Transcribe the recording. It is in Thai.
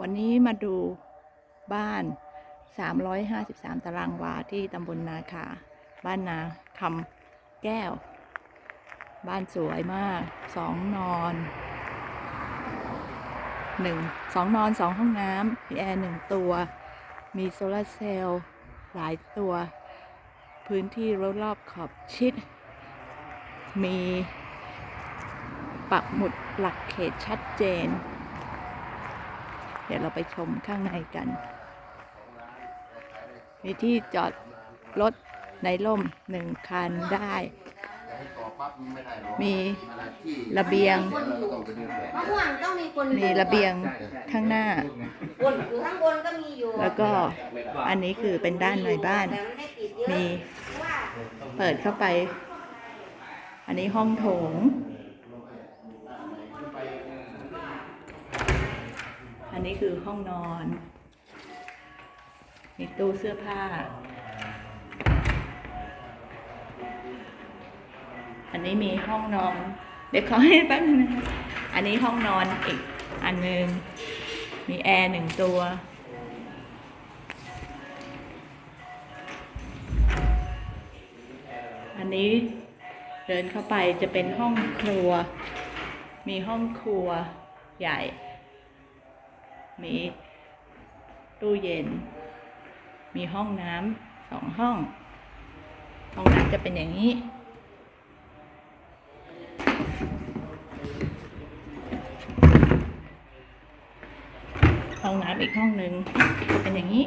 วันนี้มาดูบ้าน 353 ตารางวาที่ตำบลนาคา บ้านนาคำแก้ว บ้านสวยมาก สองนอนหนึ่งสองนอนสองห้องน้ำมีแอร์หนึ่งตัว มีโซลาร์เซลล์หลายตัว พื้นที่รอบขอบชิด มีปักหมุดหลักเขตชัดเจน ดี๋ยวเราไปชมข้างในกัน มีที่จอดรถในร่มหนึ่งคันได้ มีระเบียงมะม่วงต้องมีคนมีระเบียงข้างหน้าบนอยู่ข้างบนก็มีอยู่แล้วก็อันนี้คือเป็นด้านในบ้านแต่มันไม่ติดเยอะมีเพราะว่าเปิดเข้าไป อันนี้ห้องโถง อันนี้คือห้องนอน มีตู้เสื้อผ้า อันนี้มีห้องนอน เดี๋ยวขอให้แป๊บนึงนะคะอันนี้ห้องนอนอีกอันหนึ่งมีแอร์หนึ่งตัว อันนี้เดินเข้าไปจะเป็นห้องครัว มีห้องครัวใหญ่ มีตู้เย็น มีห้องน้ำสองห้อง ห้องน้ำจะเป็นอย่างนี้ห้องน้ำอีกห้องหนึ่งเป็นอย่างนี้